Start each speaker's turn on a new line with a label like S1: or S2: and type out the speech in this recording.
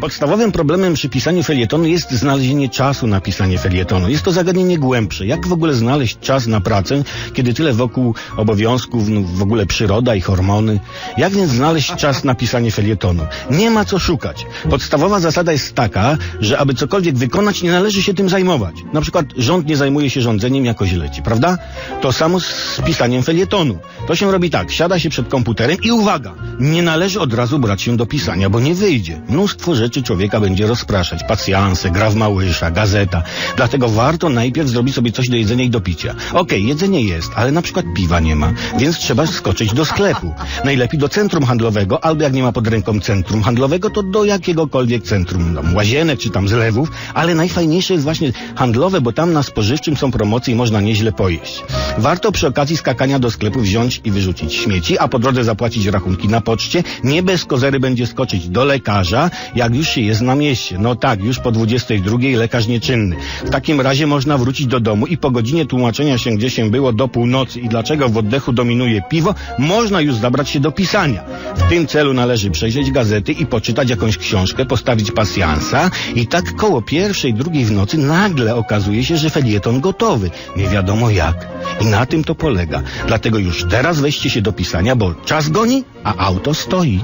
S1: Podstawowym problemem przy pisaniu felietonu jest znalezienie czasu na pisanie felietonu. Jest to zagadnienie głębsze. Jak w ogóle znaleźć czas na pracę, kiedy tyle wokół obowiązków, no, w ogóle przyroda i hormony? Jak więc znaleźć czas na pisanie felietonu? Nie ma co szukać. Podstawowa zasada jest taka, że aby cokolwiek wykonać, nie należy się tym zajmować. Na przykład rząd nie zajmuje się rządzeniem, jako źle leci, prawda? To samo z pisaniem felietonu. To się robi tak, siada się przed komputerem i uwaga, nie należy od razu brać się do pisania, bo nie wyjdzie. Mnóstwo rzeczy człowieka będzie rozpraszać. Pacjanse, gra w małysza, gazeta. Dlatego warto najpierw zrobić sobie coś do jedzenia i do picia. Okej, jedzenie jest, ale na przykład piwa nie ma, więc trzeba skoczyć do sklepu. Najlepiej do centrum handlowego, albo jak nie ma pod ręką centrum handlowego, to do jakiegokolwiek centrum, no, łazienek czy tam zlewów, ale najfajniejsze jest właśnie handlowe, bo tam na spożywczym są promocje i można nieźle pojeść. Warto przy okazji skakania do sklepu i wyrzucić śmieci, a po drodze zapłacić rachunki na poczcie. Nie bez kozery będzie skoczyć do lekarza, jak już się jest na mieście. No tak, już po 22 lekarz nieczynny. W takim razie można wrócić do domu i po godzinie tłumaczenia się, gdzie się było do północy i dlaczego w oddechu dominuje piwo, można już zabrać się do pisania. W tym celu należy przejrzeć gazety i poczytać jakąś książkę, postawić pasjansa i tak koło pierwszej, drugiej w nocy nagle okazuje się, że felieton gotowy. Nie wiadomo jak. I na tym to polega. Dlatego już teraz weźcie się do pisania, bo czas goni, a auto stoi.